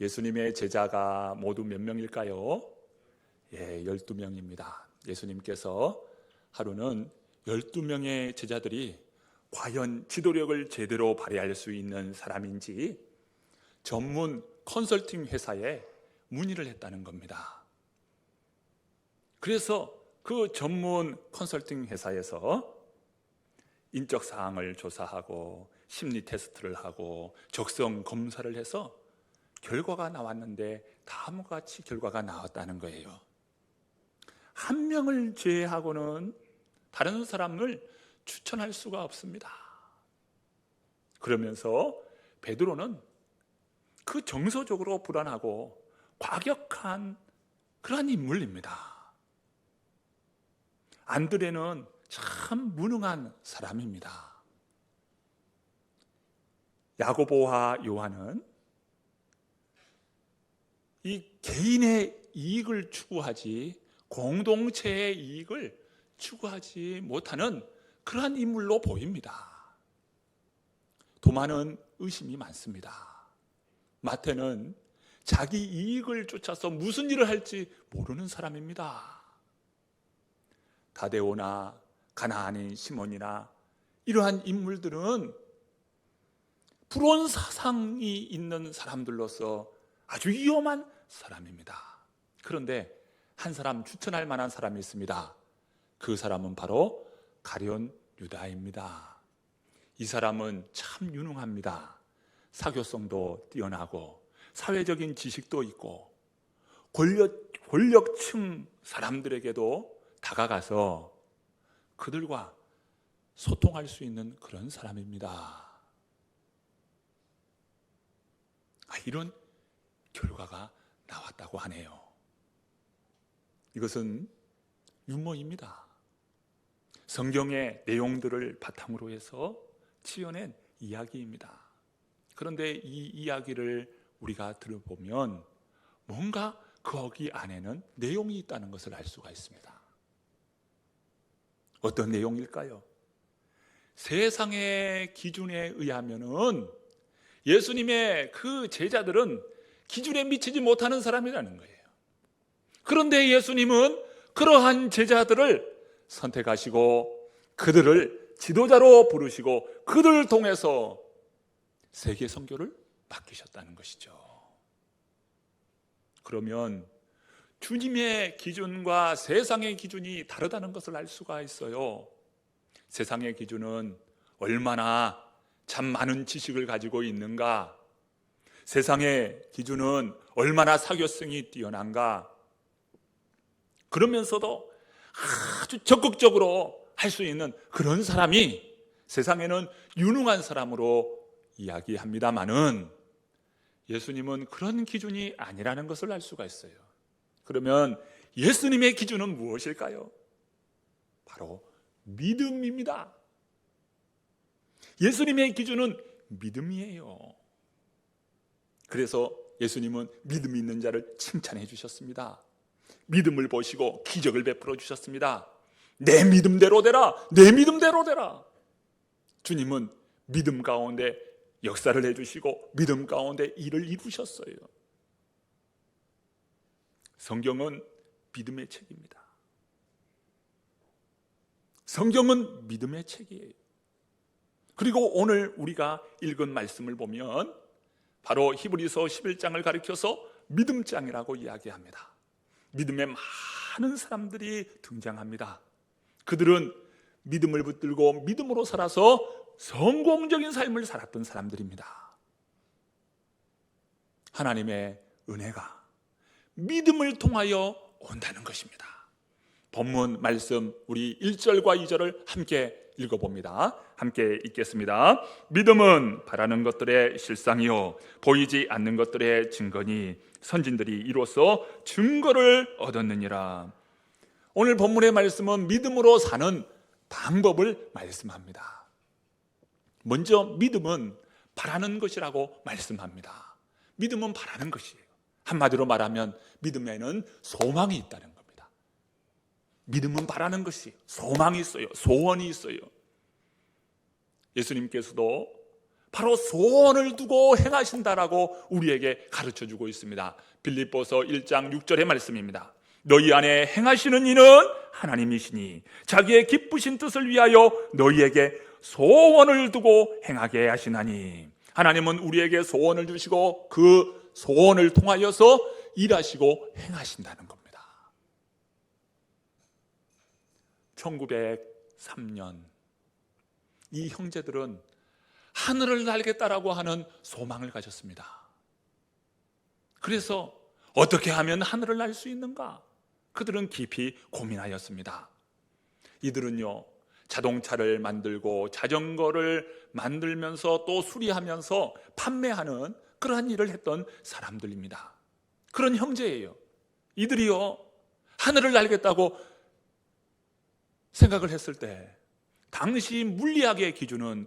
예수님의 제자가 모두 몇 명일까요? 예, 12명입니다. 예수님께서 하루는 12명의 제자들이 과연 지도력을 제대로 발휘할 수 있는 사람인지 전문 컨설팅 회사에 문의를 했다는 겁니다. 그래서 그 전문 컨설팅 회사에서 인적 사항을 조사하고 심리 테스트를 하고 적성 검사를 해서 결과가 나왔는데 다음과 같이 결과가 나왔다는 거예요. 한 명을 제외하고는 다른 사람을 추천할 수가 없습니다. 그러면서 베드로는 그 정서적으로 불안하고 과격한 그러한 인물입니다. 안드레는 참 무능한 사람입니다. 야고보와 요한은 이 개인의 이익을 추구하지 공동체의 이익을 추구하지 못하는 그러한 인물로 보입니다. 도마는 의심이 많습니다. 마태는 자기 이익을 쫓아서 무슨 일을 할지 모르는 사람입니다. 다데오나 가나안인 시몬이나 이러한 인물들은 불온 사상이 있는 사람들로서 아주 위험한 사람입니다. 그런데 한 사람 추천할 만한 사람이 있습니다. 그 사람은 바로 가련 유다입니다. 이 사람은 참 유능합니다. 사교성도 뛰어나고 사회적인 지식도 있고 권력, 권력층 사람들에게도 다가가서 그들과 소통할 수 있는 그런 사람입니다. 아, 이런 결과가 나왔다고 하네요. 이것은 유머입니다. 성경의 내용들을 바탕으로 해서 지어낸 이야기입니다. 그런데 이 이야기를 우리가 들어보면 뭔가 거기 안에는 내용이 있다는 것을 알 수가 있습니다. 어떤 내용일까요? 세상의 기준에 의하면은 예수님의 그 제자들은 기준에 미치지 못하는 사람이라는 거예요. 그런데 예수님은 그러한 제자들을 선택하시고 그들을 지도자로 부르시고 그들을 통해서 세계 선교를 맡기셨다는 것이죠. 그러면 주님의 기준과 세상의 기준이 다르다는 것을 알 수가 있어요. 세상의 기준은 얼마나 참 많은 지식을 가지고 있는가, 세상의 기준은 얼마나 사교성이 뛰어난가, 그러면서도 아주 적극적으로 할 수 있는 그런 사람이 세상에는 유능한 사람으로 이야기합니다만은 예수님은 그런 기준이 아니라는 것을 알 수가 있어요. 그러면 예수님의 기준은 무엇일까요? 바로 믿음입니다. 예수님의 기준은 믿음이에요. 그래서 예수님은 믿음 있는 자를 칭찬해 주셨습니다. 믿음을 보시고 기적을 베풀어 주셨습니다. 내 믿음대로 되라. 내 믿음대로 되라. 주님은 믿음 가운데 역사를 해 주시고 믿음 가운데 일을 이루셨어요. 성경은 믿음의 책입니다. 성경은 믿음의 책이에요. 그리고 오늘 우리가 읽은 말씀을 보면 바로 히브리서 11장을 가리켜서 믿음장이라고 이야기합니다. 믿음의 많은 사람들이 등장합니다. 그들은 믿음을 붙들고 믿음으로 살아서 성공적인 삶을 살았던 사람들입니다. 하나님의 은혜가 믿음을 통하여 온다는 것입니다. 본문 말씀 우리 1절과 2절을 함께 읽어봅니다. 함께 읽겠습니다. 믿음은 바라는 것들의 실상이요 보이지 않는 것들의 증거니 선진들이 이로써 증거를 얻었느니라. 오늘 본문의 말씀은 믿음으로 사는 방법을 말씀합니다. 먼저 믿음은 바라는 것이라고 말씀합니다. 믿음은 바라는 것이에요. 한마디로 말하면 믿음에는 소망이 있다는 겁니다. 믿음은 바라는 것이 소망이 있어요. 소원이 있어요. 예수님께서도 바로 소원을 두고 행하신다라고 우리에게 가르쳐 주고 있습니다. 빌립보서 1장 6절의 말씀입니다. 너희 안에 행하시는 이는 하나님이시니 자기의 기쁘신 뜻을 위하여 너희에게 소원을 두고 행하게 하시나니 하나님은 우리에게 소원을 주시고 그 소원을 통하여서 일하시고 행하신다는 겁니다. 1903년 이 형제들은 하늘을 날겠다라고 하는 소망을 가졌습니다. 그래서 어떻게 하면 하늘을 날 수 있는가? 그들은 깊이 고민하였습니다. 이들은요, 자동차를 만들고 자전거를 만들면서 또 수리하면서 판매하는 그러한 일을 했던 사람들입니다. 그런 형제예요. 이들이요, 하늘을 날겠다고 생각을 했을 때, 당시 물리학의 기준은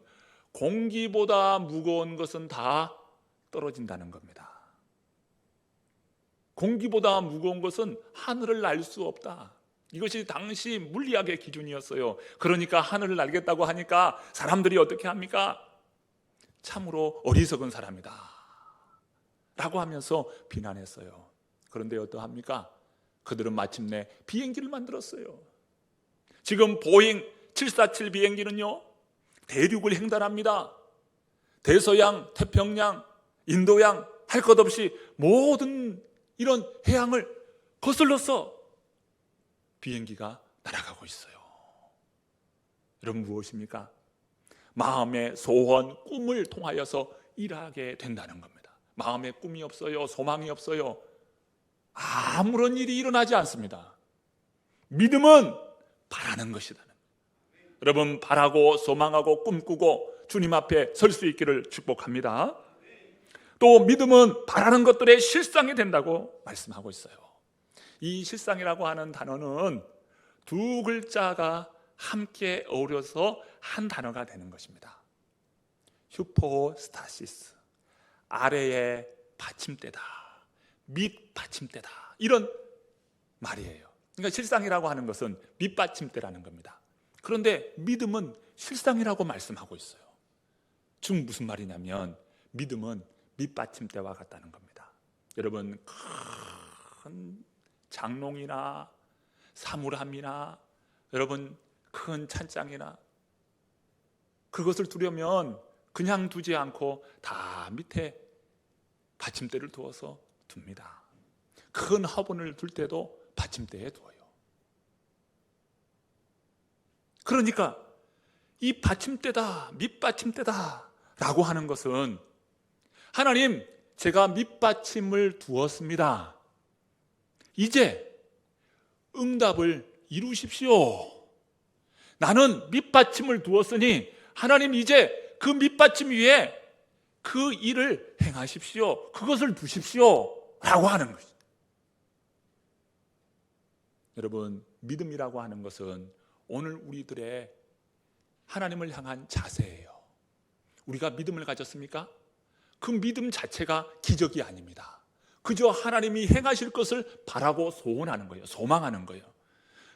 공기보다 무거운 것은 다 떨어진다는 겁니다. 공기보다 무거운 것은 하늘을 날 수 없다. 이것이 당시 물리학의 기준이었어요. 그러니까 하늘을 날겠다고 하니까 사람들이 어떻게 합니까? 참으로 어리석은 사람이다. 라고 하면서 비난했어요. 그런데 어떠합니까? 그들은 마침내 비행기를 만들었어요. 지금 보잉 747 비행기는요, 대륙을 횡단합니다. 대서양, 태평양, 인도양 할 것 없이 모든 이런 해양을 거슬러서 비행기가 날아가고 있어요. 여러분 무엇입니까? 마음의 소원, 꿈을 통하여서 일하게 된다는 겁니다. 마음에 꿈이 없어요. 소망이 없어요. 아무런 일이 일어나지 않습니다. 믿음은 바라는 것이다. 여러분 바라고 소망하고 꿈꾸고 주님 앞에 설 수 있기를 축복합니다. 또 믿음은 바라는 것들의 실상이 된다고 말씀하고 있어요. 이 실상이라고 하는 단어는 두 글자가 함께 어우러서 한 단어가 되는 것입니다. 휴포스타시스 아래의 받침대다. 밑 받침대다. 이런 말이에요. 그러니까 실상이라고 하는 것은 밑 받침대라는 겁니다. 그런데 믿음은 실상이라고 말씀하고 있어요. 즉 무슨 말이냐면 믿음은 밑받침대와 같다는 겁니다. 여러분 큰 장롱이나 사물함이나 여러분 큰 찬장이나 그것을 두려면 그냥 두지 않고 다 밑에 받침대를 두어서 둡니다. 큰 화분을 둘 때도 받침대에 두어요. 그러니까 이 받침대다, 밑받침대다 라고 하는 것은 하나님, 제가 밑받침을 두었습니다. 이제 응답을 이루십시오. 나는 밑받침을 두었으니 하나님 이제 그 밑받침 위에 그 일을 행하십시오. 그것을 두십시오. 라고 하는 것입니다. 여러분, 믿음이라고 하는 것은 오늘 우리들의 하나님을 향한 자세예요. 우리가 믿음을 가졌습니까? 그 믿음 자체가 기적이 아닙니다. 그저 하나님이 행하실 것을 바라고 소원하는 거예요. 소망하는 거예요.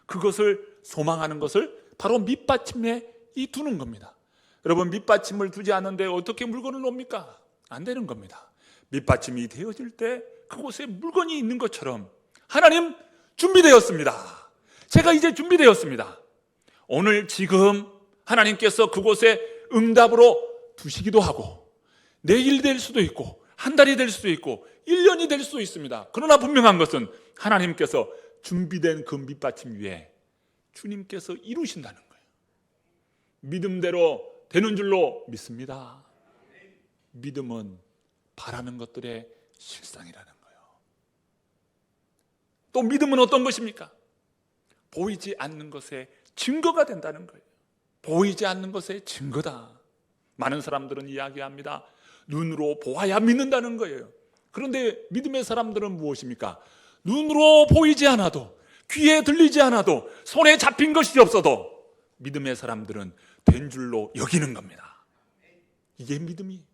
그것을 소망하는 것을 바로 밑받침에 이 두는 겁니다. 여러분 밑받침을 두지 않는데 어떻게 물건을 놓습니까? 안 되는 겁니다. 밑받침이 되어질 때 그곳에 물건이 있는 것처럼 하나님 준비되었습니다. 제가 이제 준비되었습니다. 오늘 지금 하나님께서 그곳에 응답으로 두시기도 하고 내일 될 수도 있고 한 달이 될 수도 있고 1년이 될 수도 있습니다. 그러나 분명한 것은 하나님께서 준비된 그 밑받침 위에 주님께서 이루신다는 거예요. 믿음대로 되는 줄로 믿습니다. 믿음은 바라는 것들의 실상이라는 거예요. 또 믿음은 어떤 것입니까? 보이지 않는 것의 증거가 된다는 거예요. 보이지 않는 것의 증거다. 많은 사람들은 이야기합니다. 눈으로 보아야 믿는다는 거예요. 그런데 믿음의 사람들은 무엇입니까? 눈으로 보이지 않아도 귀에 들리지 않아도 손에 잡힌 것이 없어도 믿음의 사람들은 된 줄로 여기는 겁니다. 이게 믿음이.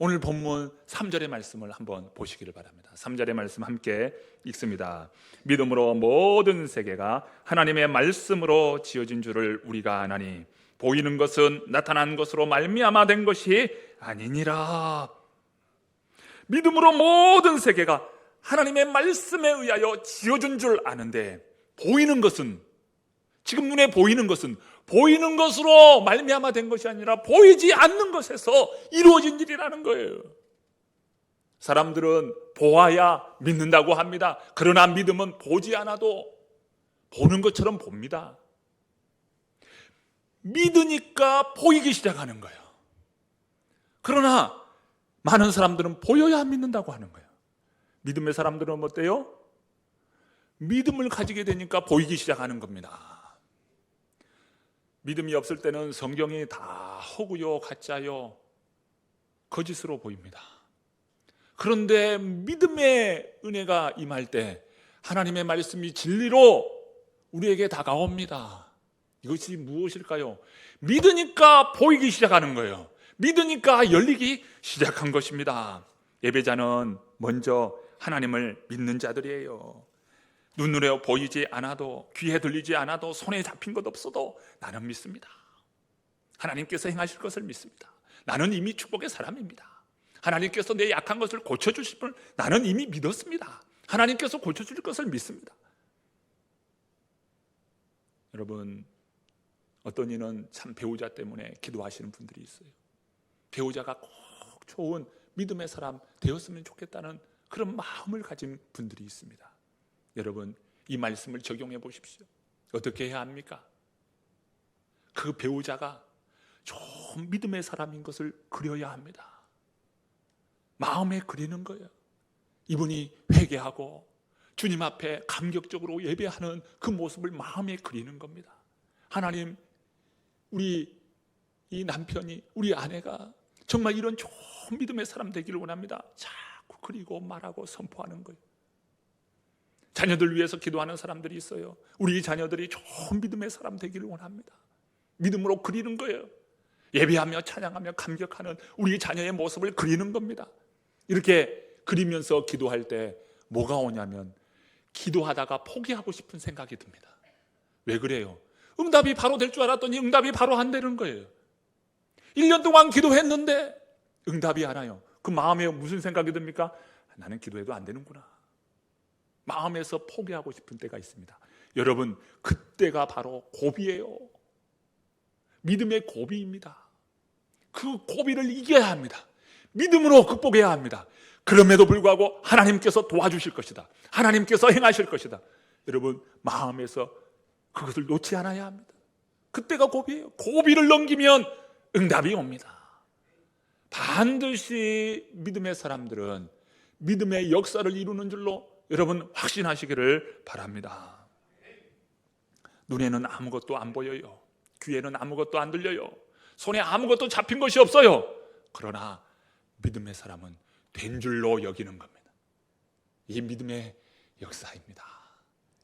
오늘 본문 3절의 말씀을 한번 보시기를 바랍니다. 3절의 말씀 함께 읽습니다. 믿음으로 모든 세계가 하나님의 말씀으로 지어진 줄을 우리가 아나니 보이는 것은 나타난 것으로 말미암아 된 것이 아니니라. 믿음으로 모든 세계가 하나님의 말씀에 의하여 지어준 줄 아는데 보이는 것은 지금 눈에 보이는 것은 보이는 것으로 말미암아 된 것이 아니라 보이지 않는 것에서 이루어진 일이라는 거예요. 사람들은 보아야 믿는다고 합니다. 그러나 믿음은 보지 않아도 보는 것처럼 봅니다. 믿으니까 보이기 시작하는 거예요. 그러나 많은 사람들은 보여야 믿는다고 하는 거예요. 믿음의 사람들은 어때요? 믿음을 가지게 되니까 보이기 시작하는 겁니다. 믿음이 없을 때는 성경이 다 허구요, 가짜요, 거짓으로 보입니다. 그런데 믿음의 은혜가 임할 때 하나님의 말씀이 진리로 우리에게 다가옵니다. 이것이 무엇일까요? 믿으니까 보이기 시작하는 거예요. 믿으니까 열리기 시작한 것입니다. 예배자는 먼저 하나님을 믿는 자들이에요. 눈으로 보이지 않아도 귀에 들리지 않아도 손에 잡힌 것 없어도 나는 믿습니다. 하나님께서 행하실 것을 믿습니다. 나는 이미 축복의 사람입니다. 하나님께서 내 약한 것을 고쳐 주실 분 나는 이미 믿었습니다. 하나님께서 고쳐줄 것을 믿습니다. 여러분 어떤 이는 참 배우자 때문에 기도하시는 분들이 있어요. 배우자가 꼭 좋은 믿음의 사람 되었으면 좋겠다는 그런 마음을 가진 분들이 있습니다. 여러분 이 말씀을 적용해 보십시오. 어떻게 해야 합니까? 그 배우자가 좋은 믿음의 사람인 것을 그려야 합니다. 마음에 그리는 거예요. 이분이 회개하고 주님 앞에 감격적으로 예배하는 그 모습을 마음에 그리는 겁니다. 하나님, 우리 이 남편이, 우리 아내가 정말 이런 좋은 믿음의 사람 되기를 원합니다. 자꾸 그리고 말하고 선포하는 거예요. 자녀들 위해서 기도하는 사람들이 있어요. 우리 자녀들이 좋은 믿음의 사람 되기를 원합니다. 믿음으로 그리는 거예요. 예배하며 찬양하며 감격하는 우리 자녀의 모습을 그리는 겁니다. 이렇게 그리면서 기도할 때 뭐가 오냐면 기도하다가 포기하고 싶은 생각이 듭니다. 왜 그래요? 응답이 바로 될 줄 알았더니 응답이 바로 안 되는 거예요. 1년 동안 기도했는데 응답이 안 와요. 그 마음에 무슨 생각이 듭니까? 나는 기도해도 안 되는구나. 마음에서 포기하고 싶은 때가 있습니다. 여러분, 그때가 바로 고비예요. 믿음의 고비입니다. 그 고비를 이겨야 합니다. 믿음으로 극복해야 합니다. 그럼에도 불구하고 하나님께서 도와주실 것이다. 하나님께서 행하실 것이다. 여러분, 마음에서 그것을 놓지 않아야 합니다. 그때가 고비예요. 고비를 넘기면 응답이 옵니다. 반드시 믿음의 사람들은 믿음의 역사를 이루는 줄로 여러분 확신하시기를 바랍니다. 눈에는 아무것도 안 보여요. 귀에는 아무것도 안 들려요. 손에 아무것도 잡힌 것이 없어요. 그러나 믿음의 사람은 된 줄로 여기는 겁니다. 이 믿음의 역사입니다.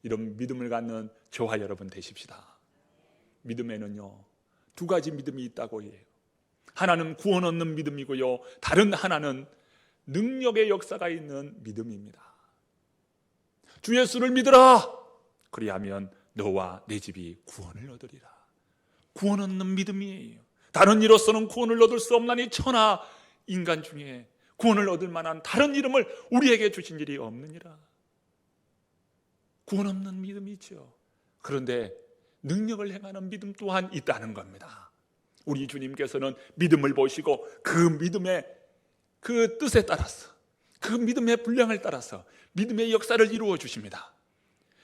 이런 믿음을 갖는 저와 여러분 되십시다. 믿음에는요, 두 가지 믿음이 있다고 해요. 하나는 구원 얻는 믿음이고요. 다른 하나는 능력의 역사가 있는 믿음입니다. 주 예수를 믿으라. 그리하면 너와 내 집이 구원을 얻으리라. 구원 얻는 믿음이에요. 다른 이로서는 구원을 얻을 수 없나니 천하 인간 중에 구원을 얻을 만한 다른 이름을 우리에게 주신 일이 없느니라. 구원 없는 믿음이죠. 그런데 능력을 행하는 믿음 또한 있다는 겁니다. 우리 주님께서는 믿음을 보시고 그 믿음의 그 뜻에 따라서 그 믿음의 분량을 따라서 믿음의 역사를 이루어 주십니다.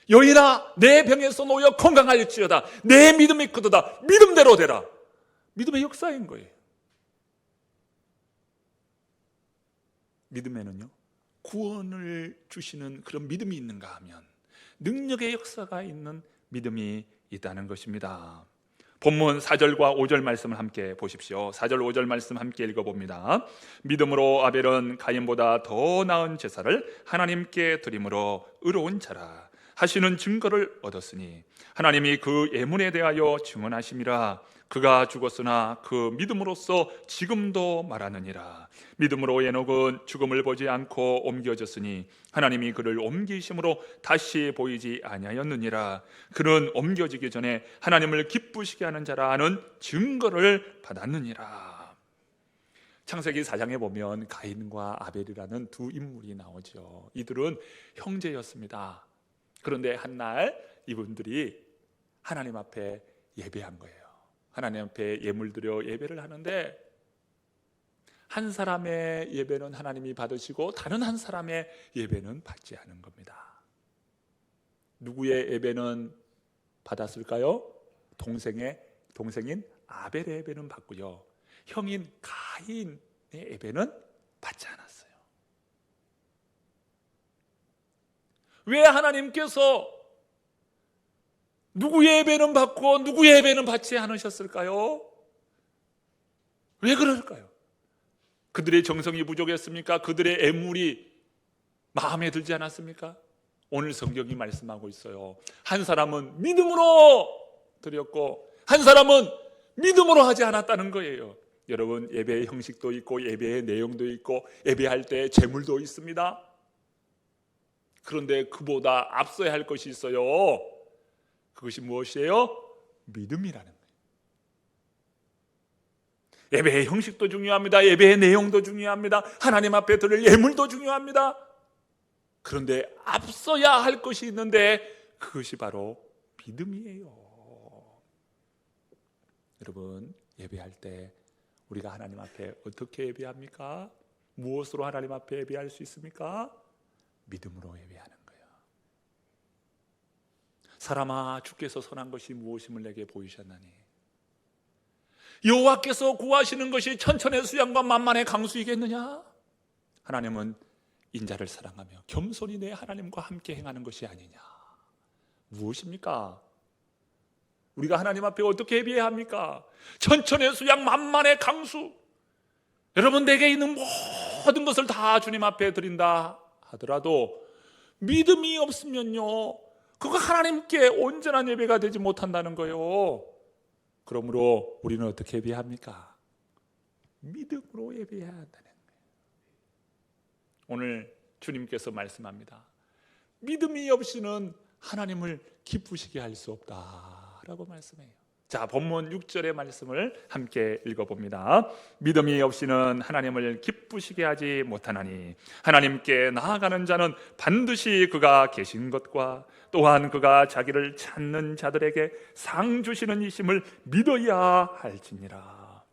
여인아 내 병에서 놓여 건강할지어다 내 믿음이 크도다 믿음대로 되라 믿음의 역사인 거예요. 믿음에는요 구원을 주시는 그런 믿음이 있는가 하면 능력의 역사가 있는 믿음이 있다는 것입니다. 본문 4절과 5절 말씀을 함께 보십시오. 4절 5절 말씀 함께 읽어 봅니다. 믿음으로 아벨은 가인보다 더 나은 제사를 하나님께 드림으로 의로운 자라 하시는 증거를 얻었으니 하나님이 그 예문에 대하여 증언하심이라. 그가 죽었으나 그 믿음으로써 지금도 말하느니라. 믿음으로 에녹은 죽음을 보지 않고 옮겨졌으니 하나님이 그를 옮기심으로 다시 보이지 아니하였느니라. 그는 옮겨지기 전에 하나님을 기쁘시게 하는 자라 하는 증거를 받았느니라. 창세기 4장에 보면 가인과 아벨이라는 두 인물이 나오죠. 이들은 형제였습니다 그런데 한 날 이분들이 하나님 앞에 예배한 거예요. 하나님 앞에 예물 드려 예배를 하는데 한 사람의 예배는 하나님이 받으시고 다른 한 사람의 예배는 받지 않은 겁니다. 누구의 예배는 받았을까요? 동생의 동생인 아벨의 예배는 받고요. 형인 가인의 예배는 받지 않았어요. 왜 하나님께서 누구의 예배는 받고 누구의 예배는 받지 않으셨을까요? 왜 그럴까요? 그들의 정성이 부족했습니까? 그들의 애물이 마음에 들지 않았습니까? 오늘 성경이 말씀하고 있어요. 한 사람은 믿음으로 드렸고 한 사람은 믿음으로 하지 않았다는 거예요. 여러분 예배의 형식도 있고 예배의 내용도 있고 예배할 때 재물도 있습니다. 그런데 그보다 앞서야 할 것이 있어요. 그것이 무엇이에요? 믿음이라는 거예요. 예배의 형식도 중요합니다. 예배의 내용도 중요합니다. 하나님 앞에 드릴 예물도 중요합니다. 그런데 앞서야 할 것이 있는데 그것이 바로 믿음이에요. 여러분, 예배할 때 우리가 하나님 앞에 어떻게 예배합니까? 무엇으로 하나님 앞에 예배할 수 있습니까? 믿음으로 예배하는 거예요. 사람아 주께서 선한 것이 무엇임을 내게 보이셨나니 여호와께서 구하시는 것이 천천의 수양과 만만의 강수이겠느냐? 하나님은 인자를 사랑하며 겸손히 내 하나님과 함께 행하는 것이 아니냐? 무엇입니까? 우리가 하나님 앞에 어떻게 예배해야 합니까? 천천의 수양 만만의 강수 여러분 내게 있는 모든 것을 다 주님 앞에 드린다 하더라도 믿음이 없으면요 그거 하나님께 온전한 예배가 되지 못한다는 거예요. 그러므로 우리는 어떻게 예배합니까? 믿음으로 예배해야 한다는 거예요. 오늘 주님께서 말씀합니다. 믿음이 없이는 하나님을 기쁘시게 할 수 없다라고 말씀해요 자, 본문 6절의 말씀을 함께 읽어봅니다. 믿음이 없이는 하나님을 기쁘시게 하지 못하나니 하나님께 나아가는 자는 반드시 그가 계신 것과 또한 그가 자기를 찾는 자들에게 상 주시는 이심을 믿어야 할지니라.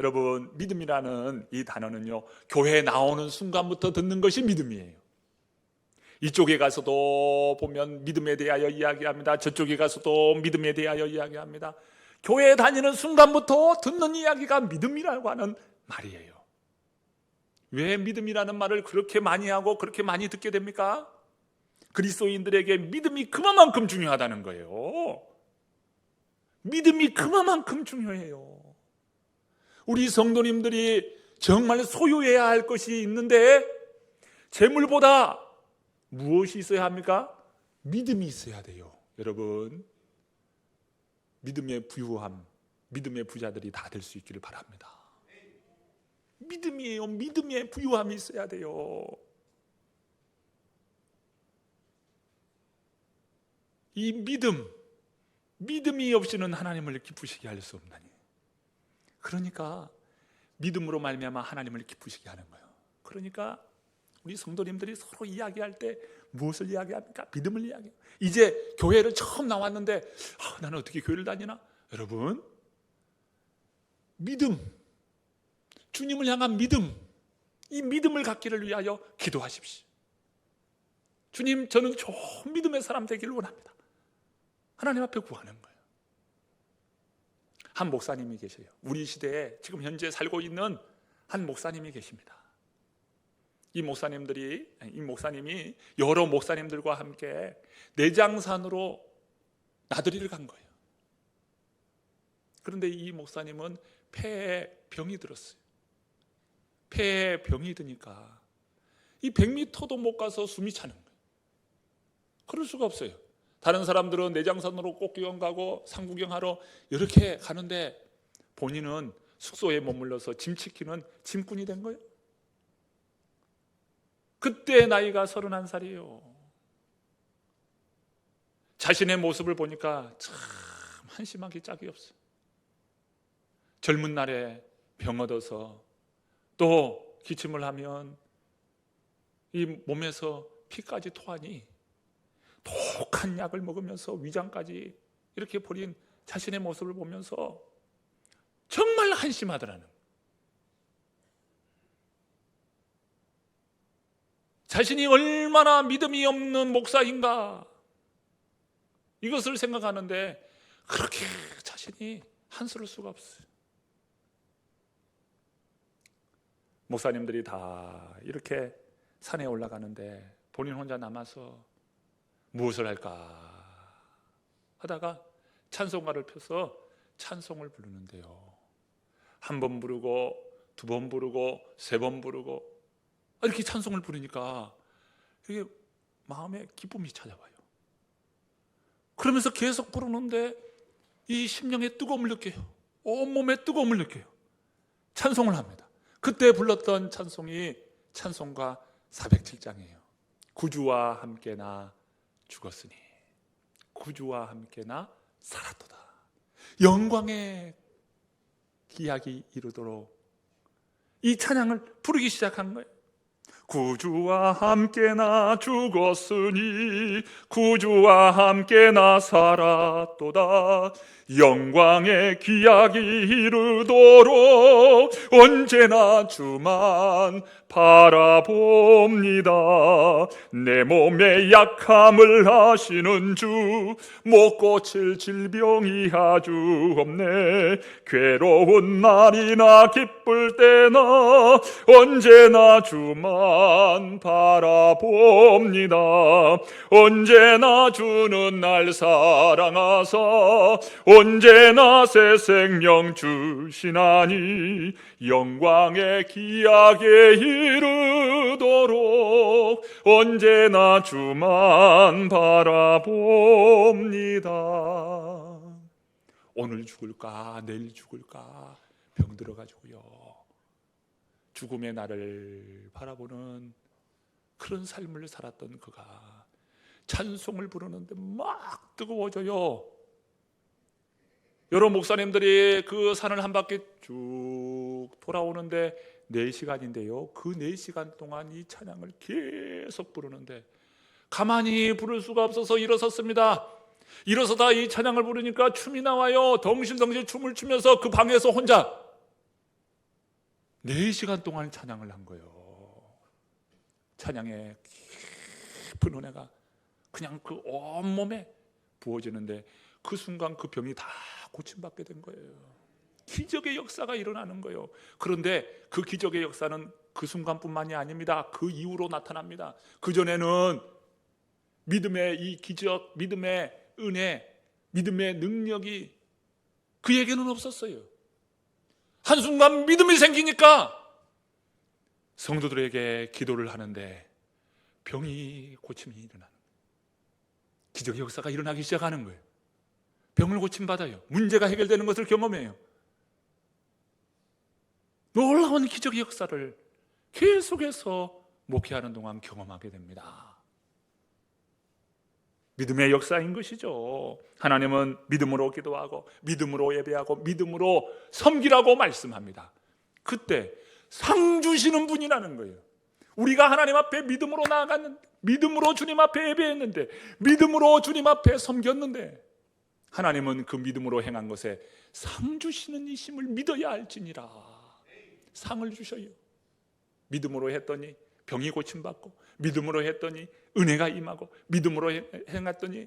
여러분, 믿음이라는 이 단어는요, 교회에 나오는 순간부터 듣는 것이 믿음이에요. 이쪽에 가서도 보면 믿음에 대하여 이야기합니다. 저쪽에 가서도 믿음에 대하여 이야기합니다. 교회에 다니는 순간부터 듣는 이야기가 믿음이라고 하는 말이에요. 왜 믿음이라는 말을 그렇게 많이 하고 그렇게 많이 듣게 됩니까? 그리스도인들에게 믿음이 그만큼 중요하다는 거예요. 믿음이 그만큼 중요해요. 우리 성도님들이 정말 소유해야 할 것이 있는데 재물보다 무엇이 있어야 합니까? 믿음이 있어야 돼요. 여러분, 믿음의 부유함, 믿음의 부자들이 다 될 수 있기를 바랍니다. 믿음이에요. 믿음의 부유함이 있어야 돼요. 이 믿음, 믿음이 없이는 하나님을 기쁘시게 할 수 없나니. 그러니까 믿음으로 말미암아 하나님을 기쁘시게 하는 거예요. 그러니까 우리 성도님들이 서로 이야기할 때 무엇을 이야기합니까? 믿음을 이야기해요. 이제 교회를 처음 나왔는데 아, 나는 어떻게 교회를 다니나? 여러분 믿음 주님을 향한 믿음 이 믿음을 갖기를 위하여 기도하십시오. 주님 저는 좋은 믿음의 사람 되기를 원합니다. 하나님 앞에 구하는 거예요. 한 목사님이 계세요. 우리 시대에 지금 현재 살고 있는 한 목사님이 계십니다. 이 목사님들이 이 목사님이 여러 목사님들과 함께 내장산으로 나들이를 간 거예요. 그런데 이 목사님은 폐에 병이 들었어요. 폐에 병이 드니까 이 100m도 못 가서 숨이 차는 거예요. 그럴 수가 없어요. 다른 사람들은 내장산으로 꽃구경 가고 상구경하러 이렇게 가는데 본인은 숙소에 머물러서 짐 지키는 짐꾼이 된 거예요. 그때 나이가 31살이에요. 자신의 모습을 보니까 참 한심하기 짝이 없어. 젊은 날에 병 얻어서 또 기침을 하면 이 몸에서 피까지 토하니 독한 약을 먹으면서 위장까지 이렇게 버린 자신의 모습을 보면서 정말 한심하더라는 거예요. 자신이 얼마나 믿음이 없는 목사인가 이것을 생각하는데 그렇게 자신이 한스러울 수가 없어요. 목사님들이 다 이렇게 산에 올라가는데 본인 혼자 남아서 무엇을 할까 하다가 찬송가를 펴서 찬송을 부르는데요. 한 번 부르고 두 번 부르고 세 번 부르고 이렇게 찬송을 부르니까 이게 마음에 기쁨이 찾아와요. 그러면서 계속 부르는데 이 심령의 뜨거움을 느껴요. 온몸에 뜨거움을 느껴요. 찬송을 합니다. 그때 불렀던 찬송이 찬송가 407장이에요. 구주와 함께 나 죽었으니 구주와 함께 나 살았도다. 영광의 기약이 이루도록 이 찬양을 부르기 시작한 거예요. 구주와 함께 나 죽었으니 구주와 함께 나 살았도다. 영광의 기약이 이르도록 언제나 주만 바라봅니다. 내 몸의 약함을 아시는 주 못 고칠 질병이 아주 없네. 괴로운 날이나 기쁠 때나 언제나 주만 바라봅니다 언제나 주는 날 사랑하사 언제나 새 생명 주시나니 영광의 기약에 이르도록 언제나 주만 바라봅니다. 오늘 죽을까 내일 죽을까 병 들어가지고요. 죽음의 날을 바라보는 그런 삶을 살았던 그가 찬송을 부르는데 막 뜨거워져요. 여러 목사님들이 그 산을 한 바퀴 쭉 돌아오는데 4시간인데요. 그 4시간 동안 이 찬양을 계속 부르는데 가만히 부를 수가 없어서 일어섰습니다. 일어서다 이 찬양을 부르니까 춤이 나와요. 덩실덩실 춤을 추면서 그 방에서 혼자 4시간 동안 찬양을 한 거예요. 찬양의 깊은 은혜가 그냥 그 온몸에 부어지는데 그 순간 그 병이 다 고침받게 된 거예요. 기적의 역사가 일어나는 거예요. 그런데 그 기적의 역사는 그 순간뿐만이 아닙니다. 그 이후로 나타납니다. 그 전에는 믿음의 이 기적, 믿음의 은혜, 믿음의 능력이 그에게는 없었어요. 한순간 믿음이 생기니까 성도들에게 기도를 하는데 병이 고침이 일어나는. 기적의 역사가 일어나기 시작하는 거예요. 병을 고침받아요. 문제가 해결되는 것을 경험해요. 놀라운 기적의 역사를 계속해서 목회하는 동안 경험하게 됩니다. 믿음의 역사인 것이죠. 하나님은 믿음으로 기도하고 믿음으로 예배하고 믿음으로 섬기라고 말씀합니다. 그때 상 주시는 분이라는 거예요. 우리가 하나님 앞에 믿음으로 나아갔는데 믿음으로 주님 앞에 예배했는데 믿음으로 주님 앞에 섬겼는데 하나님은 그 믿음으로 행한 것에 상 주시는 이심을 믿어야 할지니라 상을 주셔요. 믿음으로 했더니 병이 고침받고 믿음으로 했더니 은혜가 임하고 믿음으로 해- 행했더니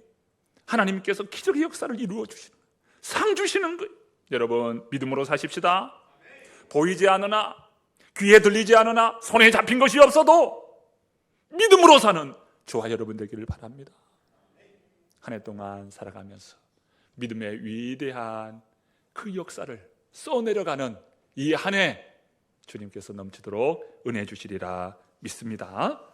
하나님께서 기적의 역사를 이루어 주시는. 상 주시는 거예요. 여러분 믿음으로 사십시다. 보이지 않으나 귀에 들리지 않으나 손에 잡힌 것이 없어도 믿음으로 사는 저와 여러분 되기를 바랍니다. 한 해 동안 살아가면서 믿음의 위대한 그 역사를 써내려가는 이 한 해 주님께서 넘치도록 은혜 주시리라 믿습니다.